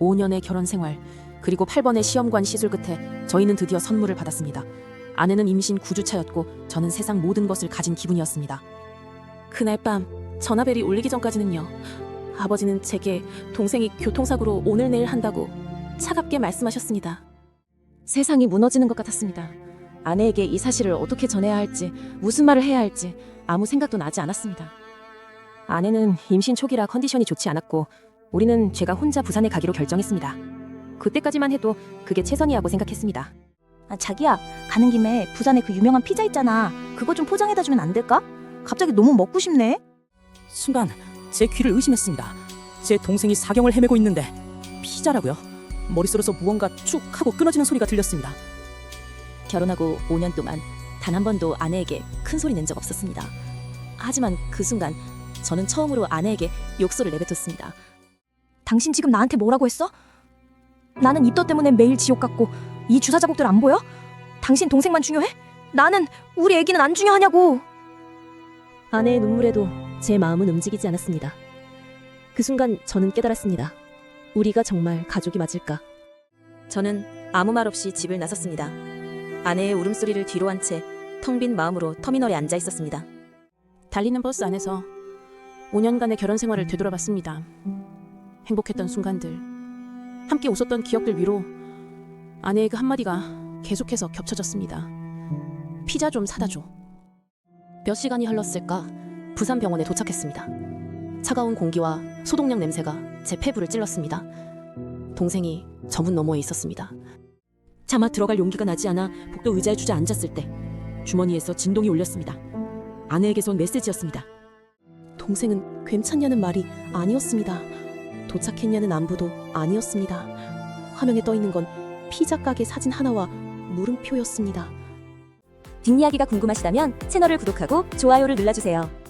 5년의 결혼 생활 그리고 8번의 시험관 시술 끝에 저희는 드디어 선물을 받았습니다. 아내는 임신 9주차였고 저는 세상 모든 것을 가진 기분이었습니다. 그날 밤 전화벨이 울리기 전까지는요. 아버지는 제게 동생이 교통사고로 오늘 내일 한다고 차갑게 말씀하셨습니다. 세상이 무너지는 것 같았습니다. 아내에게 이 사실을 어떻게 전해야 할지, 무슨 말을 해야 할지 아무 생각도 나지 않았습니다. 아내는 임신 초기라 컨디션이 좋지 않았고 우리는 제가 혼자 부산에 가기로 결정했습니다. 그때까지만 해도 그게 최선이라고 생각했습니다. 아, 자기야, 가는 김에 부산에 그 유명한 피자 있잖아. 그거 좀 포장해다 주면 안 될까? 갑자기 너무 먹고 싶네. 순간 제 귀를 의심했습니다. 제 동생이 사경을 헤매고 있는데 피자라고요? 머릿속에서 무언가 쭉 하고 끊어지는 소리가 들렸습니다. 결혼하고 5년 동안 단 한 번도 아내에게 큰 소리 낸 적 없었습니다. 하지만 그 순간 저는 처음으로 아내에게 욕설을 내뱉었습니다. 당신 지금 나한테 뭐라고 했어? 나는 입덧 때문에 매일 지옥 같고 이 주사 자국들 안 보여? 당신 동생만 중요해? 나는 우리 애기는 안 중요하냐고. 아내의 눈물에도 제 마음은 움직이지 않았습니다. 그 순간 저는 깨달았습니다. 우리가 정말 가족이 맞을까? 저는 아무 말 없이 집을 나섰습니다. 아내의 울음소리를 뒤로 한 채 텅 빈 마음으로 터미널에 앉아 있었습니다. 달리는 버스 안에서 5년간의 결혼 생활을 되돌아봤습니다. 행복했던 순간들, 함께 웃었던 기억들 위로 아내의 그 한마디가 계속해서 겹쳐졌습니다. 피자 좀 사다 줘. 몇 시간이 흘렀을까? 부산 병원에 도착했습니다. 차가운 공기와 소독약 냄새가 제 폐부를 찔렀습니다. 동생이 저문 너머에 있었습니다. 차마 들어갈 용기가 나지 않아 복도 의자에 주저앉았을 때 주머니에서 진동이 울렸습니다. 아내에게서 온 메시지였습니다. 동생은 괜찮냐는 말이 아니었습니다. 도착했냐는 안부도 아니었습니다. 화면에 떠 있는 건 피자 가게 사진 하나와 물음표였습니다. 뒷이야기가 궁금하시다면 채널을 구독하고 좋아요를 눌러주세요.